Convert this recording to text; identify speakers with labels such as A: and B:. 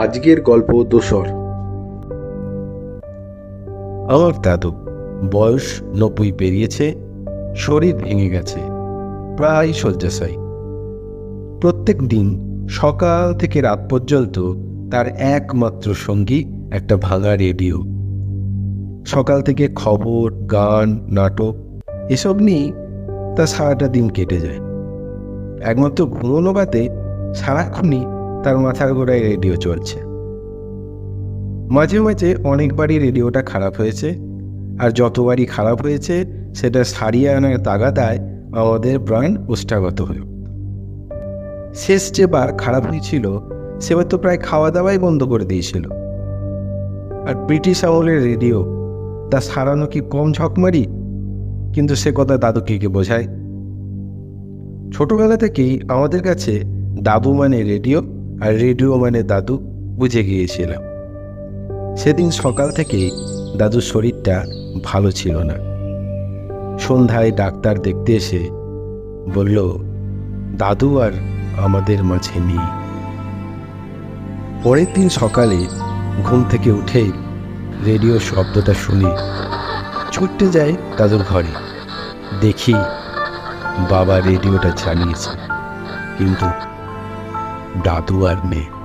A: আজকের গল্প দোসর।
B: আমার দাদু, বয়স নব্বই পেরিয়েছে, শরীর ভেঙে গেছে, প্রায় শয্যাশায়ী। প্রত্যেক দিন সকাল থেকে রাত পর্যন্ত তার একমাত্র সঙ্গী একটা ভাঙা রেডিও। সকাল থেকে খবর, গান, নাটক, এসব নিয়েই তার সারাটা দিন কেটে যায়। একমাত্র ঘুমোনো বাদে সারাক্ষণই তার মাথার গোড়ায় রেডিও চলছে। মাঝে মাঝে অনেকবারই রেডিওটা খারাপ হয়েছে, আর যতবারই খারাপ হয়েছে, সেটা সারিয়ে আনার তাগাদায় আমাদের প্রাণ উষ্ঠাগত হল শেষ যে বার খারাপ হয়েছিল সেবার তো প্রায় খাওয়া দাওয়াই বন্ধ করে দিয়েছিল। আর ব্রিটিশ আমলের রেডিও, তা সারানো কি কম ঝকমারি? কিন্তু সে কথা দাদুকে কে বোঝায়। ছোটবেলা থেকেই আমাদের কাছে দাদু মানে রেডিও আর রেডিও মানে দাদু বুঝে গিয়েছিলাম সেদিন সকাল থেকেই দাদুর শরীরটা ভালো ছিল না। সন্ধ্যায় ডাক্তার দেখতে এসে বলল, দাদু আর আমাদের মাঝে নেই। পরের দিন সকালে ঘুম থেকে উঠেই রেডিও শব্দটা শুনি ছুটতে যাই দাদুর ঘরে। দেখি বাবা রেডিওটা চালিয়েছে, কিন্তু দাদু আর নেই